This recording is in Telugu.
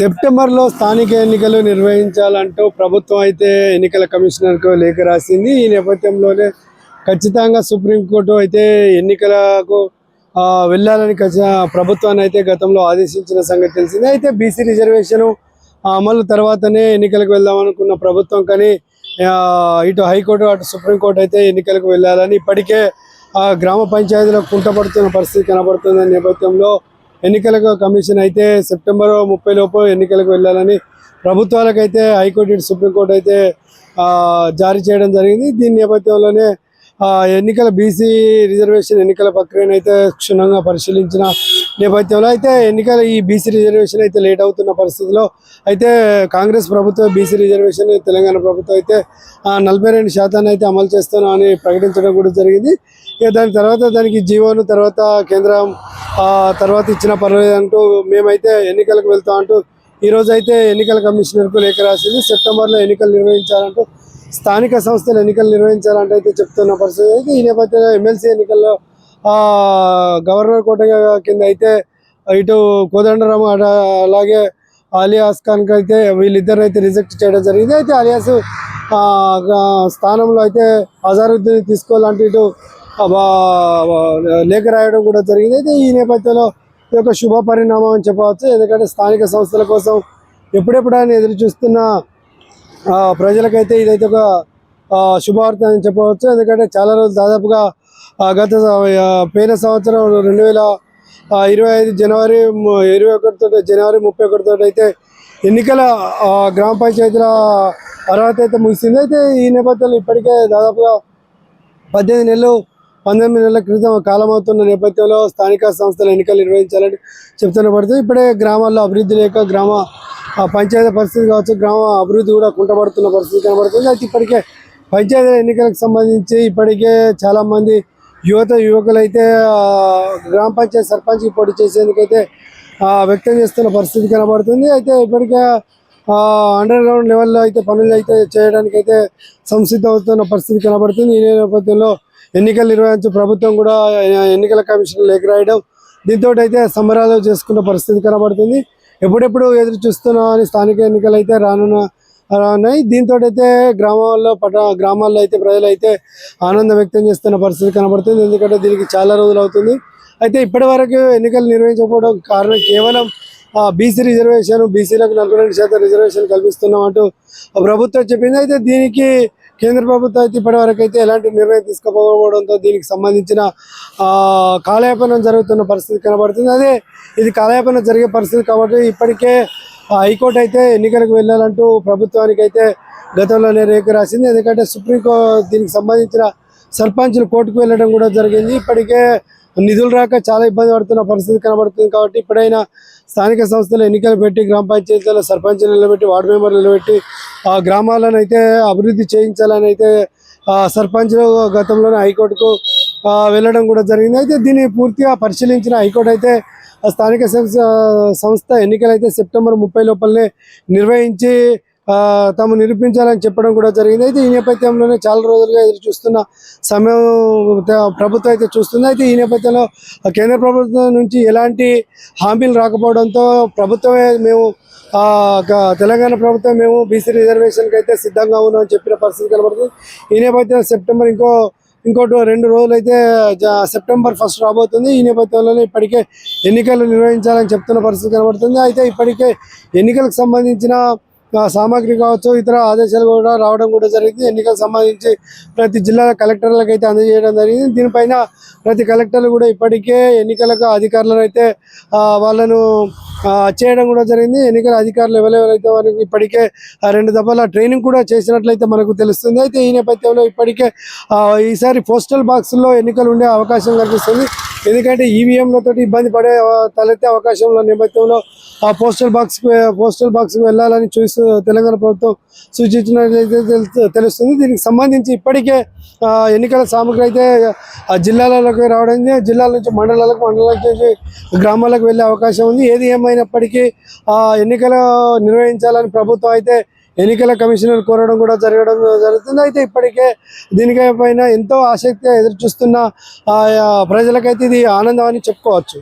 సెప్టెంబర్లో స్థానిక ఎన్నికలు నిర్వహించాలంటూ ప్రభుత్వం అయితే ఎన్నికల కమిషనర్కు లేఖ రాసింది. ఈ నేపథ్యంలోనే ఖచ్చితంగా సుప్రీంకోర్టు అయితే ఎన్నికలకు వెళ్ళాలని ప్రభుత్వాన్ని అయితే గతంలో ఆదేశించిన సంగతి తెలిసింది. అయితే బీసీ రిజర్వేషన్ అమలు తర్వాతనే ఎన్నికలకు వెళ్దామనుకున్న ప్రభుత్వం కానీ ఇటు హైకోర్టు అటు సుప్రీంకోర్టు అయితే ఎన్నికలకు వెళ్ళాలని ఇప్పటికే గ్రామ పంచాయతీలో కుంటపడుతున్న పరిస్థితి కనబడుతున్న నేపథ్యంలో ఎన్నికలకు కమిషన్ అయితే సెప్టెంబర్ ముప్పై లోపు ఎన్నికలకు వెళ్ళాలని ప్రభుత్వాలకైతే హైకోర్టు సుప్రీంకోర్టు అయితే జారీ చేయడం జరిగింది. దీని నేపథ్యంలోనే ఎన్నికల బీసీ రిజర్వేషన్ ఎన్నికల ప్రక్రియను అయితే క్షుణ్ణంగా పరిశీలించిన నేపథ్యంలో అయితే ఎన్నికల ఈ బీసీ రిజర్వేషన్ అయితే లేట్ అవుతున్న పరిస్థితిలో అయితే కాంగ్రెస్ ప్రభుత్వం బీసీ రిజర్వేషన్ తెలంగాణ ప్రభుత్వం అయితే నలభై రెండు శాతాన్ని అయితే అమలు చేస్తున్నాం అని ప్రకటించడం కూడా జరిగింది. ఇక దాని తర్వాత దానికి జీవోను తర్వాత కేంద్రం ఆ, తర్వాత ఇచ్చిన పర్వాలేదు అంటూ మేమైతే ఎన్నికలకు వెళ్తాం అంటూ ఈ అయితే ఎన్నికల కమిషనర్కు లేఖ రాసింది. సెప్టెంబర్లో ఎన్నికలు నిర్వహించాలంటూ స్థానిక సంస్థలు ఎన్నికలు నిర్వహించాలంటే అయితే చెప్తున్న పరిస్థితి. అయితే ఈ నేపథ్యంలో ఎమ్మెల్సీ ఎన్నికల్లో గవర్నర్ కోటగా కింద అయితే ఇటు కోదండరామ్ అలాగే అలియాస్ ఖాన్కి అయితే వీళ్ళిద్దరు అయితే రిజెక్ట్ చేయడం జరిగింది. అయితే అలియాస్ ఆ, స్థానంలో అయితే అజారుద్దీన్ తీసుకోవాలంటే ఇటు లేఖ రాయడం కూడా జరిగింది. అయితే ఈ నేపథ్యంలో ఇది ఒక శుభ పరిణామం అని చెప్పవచ్చు. ఎందుకంటే స్థానిక సంస్థల కోసం ఎప్పుడెప్పుడైనా ఎదురు చూస్తున్న ప్రజలకైతే ఇదైతే ఒక శుభవార్త అని చెప్పవచ్చు. ఎందుకంటే చాలా రోజులు దాదాపుగా గత పోయిన సంవత్సరం రెండు వేల ఇరవై ఐదు జనవరి ఇరవై ఒకటితో జనవరి ముప్పై ఒకటితో అయితే ఎన్నికల గ్రామ పంచాయతీల అర్హత అయితే ముగిసింది. అయితే ఈ నేపథ్యంలో ఇప్పటికే దాదాపుగా పద్దెనిమిది నెలలు పంతొమ్మిది నెలల క్రితం కాలం అవుతున్న నేపథ్యంలో స్థానిక సంస్థల ఎన్నికలు నిర్వహించాలని చెప్తున్న పడుతుంది ఇప్పుడే గ్రామాల్లో అభివృద్ధి లేక గ్రామ పంచాయతీ పరిస్థితి కావచ్చు గ్రామ అభివృద్ధి కూడా కుంటపడుతున్న పరిస్థితి కనబడుతుంది. అయితే ఇప్పటికే పంచాయతీ ఎన్నికలకు సంబంధించి ఇప్పటికే చాలా మంది యువత యువకులైతే గ్రామ పంచాయతీ సర్పంచ్కి పోటీ చేసేందుకైతే వ్యక్తం చేస్తున్న పరిస్థితి కనబడుతుంది. అయితే ఇప్పటికే అండర్ గ్రౌండ్ లెవెల్లో అయితే పనులు అయితే చేయడానికి అయితే సంసిద్ధ అవుతున్న పరిస్థితి కనబడుతుంది. ఈ నేపథ్యంలో ఎన్నికలు నిర్వహించే ప్రభుత్వం కూడా ఎన్నికల కమిషన్ లేఖ రాయడం దీంతో అయితే సంబరాలు చేసుకున్న పరిస్థితి కనబడుతుంది. ఎప్పుడెప్పుడు ఎదురు చూస్తున్నాం అని స్థానిక ఎన్నికలు అయితే రానున్న రానున్నాయి దీంతో అయితే గ్రామాల్లో పట గ్రామాల్లో అయితే ప్రజలు అయితే ఆనందం వ్యక్తం చేస్తున్న పరిస్థితి కనబడుతుంది. ఎందుకంటే దీనికి చాలా రోజులు అవుతుంది. అయితే ఇప్పటి వరకు ఎన్నికలు నిర్వహించకపోవడం కారణం కేవలం బీసీ రిజర్వేషన్ బీసీలకు నలభై రెండు శాతం రిజర్వేషన్ కల్పిస్తున్నాం అంటూ ప్రభుత్వం చెప్పింది. అయితే దీనికి కేంద్ర ప్రభుత్వం అయితే ఇప్పటి వరకు అయితే ఎలాంటి నిర్ణయం తీసుకోకపోవడంతో దీనికి సంబంధించిన ఆ, కాలయాపనం జరుగుతున్న పరిస్థితి కనబడుతుంది. అదే ఇది కాలయాపన జరిగే పరిస్థితి కాబట్టి ఇప్పటికే హైకోర్టు అయితే ఎన్నికలకు వెళ్ళాలంటూ ప్రభుత్వానికి అయితే గతంలోనే రేఖ రాసింది. ఎందుకంటే సుప్రీం దీనికి సంబంధించిన సర్పంచులు కోర్టుకు వెళ్ళడం కూడా జరిగింది. ఇప్పటికే నిధులు రాక చాలా ఇబ్బంది పడుతున్న పరిస్థితి కనబడుతుంది కాబట్టి ఇప్పుడైనా స్థానిక సంస్థలు ఎన్నికలు పెట్టి గ్రామ పంచాయతీలో సర్పంచ్లు నిలబెట్టి వార్డు మెంబర్లు నిలబెట్టి ఆ గ్రామాలను అయితే అభివృద్ధి చేయించాలని అయితే సర్పంచ్లు గతంలోనే హైకోర్టుకు వెళ్ళడం కూడా జరిగింది. అయితే దీన్ని పూర్తిగా పరిశీలించిన హైకోర్టు అయితే స్థానిక సంస్థ సంస్థ ఎన్నికలు అయితే సెప్టెంబర్ ముప్పై లోపలనే నిర్వహించి తాము నిరూపించాలని చెప్పడం కూడా జరిగింది. అయితే ఈ నేపథ్యంలోనే చాలా రోజులుగా ఎదురు చూస్తున్న సమయం ప్రభుత్వం అయితే చూస్తుంది. అయితే ఈ నేపథ్యంలో కేంద్ర ప్రభుత్వం నుంచి ఎలాంటి హామీలు రాకపోవడంతో ప్రభుత్వమే మేము తెలంగాణ ప్రభుత్వం మేము బీసీ రిజర్వేషన్కి అయితే సిద్ధంగా ఉన్నామని చెప్పిన పరిస్థితి కనబడుతుంది. ఈ నేపథ్యంలో సెప్టెంబర్ ఇంకో ఇంకోటి రెండు రోజులు అయితే సెప్టెంబర్ ఫస్ట్ రాబోతుంది. ఈ నేపథ్యంలోనే ఇప్పటికే ఎన్నికలు నిర్వహించాలని చెప్తున్న పరిస్థితి కనబడుతుంది. అయితే ఇప్పటికే ఎన్నికలకు సంబంధించిన సామాగ్రి కావచ్చు ఇతర ఆదేశాలు కూడా రావడం కూడా జరిగింది. ఎన్నికలకు సంబంధించి ప్రతి జిల్లా కలెక్టర్లకు అయితే అందజేయడం జరిగింది. దీనిపైన ప్రతి కలెక్టర్లు కూడా ఇప్పటికే ఎన్నికలకు అధికారులను అయితే వాళ్ళను చేయడం కూడా జరిగింది. ఎన్నికల అధికారులు ఎవరెవరైతే వారికి ఇప్పటికే ఆ, రెండు దఫాల ట్రైనింగ్ కూడా చేసినట్లయితే మనకు తెలుస్తుంది. అయితే ఈ నేపథ్యంలో ఇప్పటికే ఈసారి పోస్టల్ బాక్సుల్లో ఎన్నికలు ఉండే అవకాశం కనిపిస్తుంది. ఎందుకంటే ఈవీఎంలతో ఇబ్బంది పడే తలెత్తే అవకాశం నేపథ్యంలో ఆ పోస్టల్ బాక్స్ పోస్టల్ బాక్స్ వెళ్ళాలని చూస్తూ తెలంగాణ ప్రభుత్వం సూచించినట్లయితే తెలుస్తుంది. దీనికి సంబంధించి ఇప్పటికే ఆ, ఎన్నికల సామగ్రి అయితే ఆ జిల్లాలకు రావడం జిల్లాల నుంచి మండలాలకు మండలాలకు నుంచి గ్రామాలకు వెళ్ళే అవకాశం ఉంది. ఏది ఏమైనప్పటికీ ఆ ఎన్నికలు నిర్వహించాలని ప్రభుత్వం అయితే ఎన్నికల కమిషనర్ కోరడం కూడా జరగడం జరుగుతుంది. అయితే ఇప్పటికే దీనిపైన ఎంతో ఆసక్తిగా ఎదురు చూస్తున్న ఆ, ప్రజలకైతే ఇది ఆనందం అని చెప్పుకోవచ్చు.